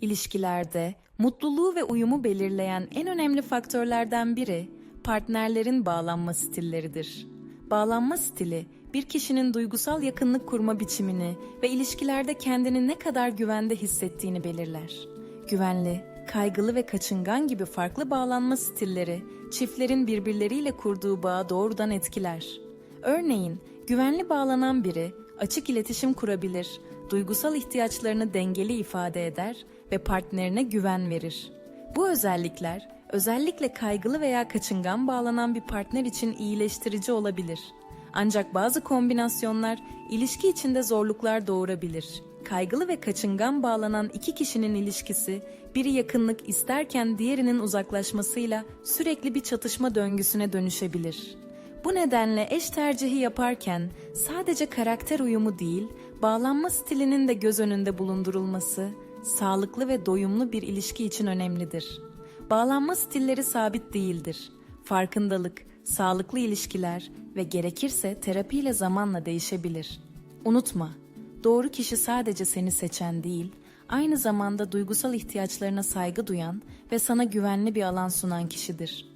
İlişkilerde mutluluğu ve uyumu belirleyen en önemli faktörlerden biri partnerlerin bağlanma stilleridir. Bağlanma stili bir kişinin duygusal yakınlık kurma biçimini ve ilişkilerde kendini ne kadar güvende hissettiğini belirler. Güvenli, kaygılı ve kaçıngan gibi farklı bağlanma stilleri çiftlerin birbirleriyle kurduğu bağı doğrudan etkiler. Örneğin, güvenli bağlanan biri açık iletişim kurabilir, duygusal ihtiyaçlarını dengeli ifade eder ve partnerine güven verir. Bu özellikler özellikle kaygılı veya kaçıngan bağlanan bir partner için iyileştirici olabilir. Ancak bazı kombinasyonlar ilişki içinde zorluklar doğurabilir. Kaygılı ve kaçıngan bağlanan iki kişinin ilişkisi, biri yakınlık isterken diğerinin uzaklaşmasıyla sürekli bir çatışma döngüsüne dönüşebilir. Bu nedenle eş tercihi yaparken sadece karakter uyumu değil, bağlanma stilinin de göz önünde bulundurulması, sağlıklı ve doyumlu bir ilişki için önemlidir. Bağlanma stilleri sabit değildir. Farkındalık, sağlıklı ilişkiler ve gerekirse terapiyle zamanla değişebilir. Unutma, doğru kişi sadece seni seçen değil, aynı zamanda duygusal ihtiyaçlarına saygı duyan ve sana güvenli bir alan sunan kişidir.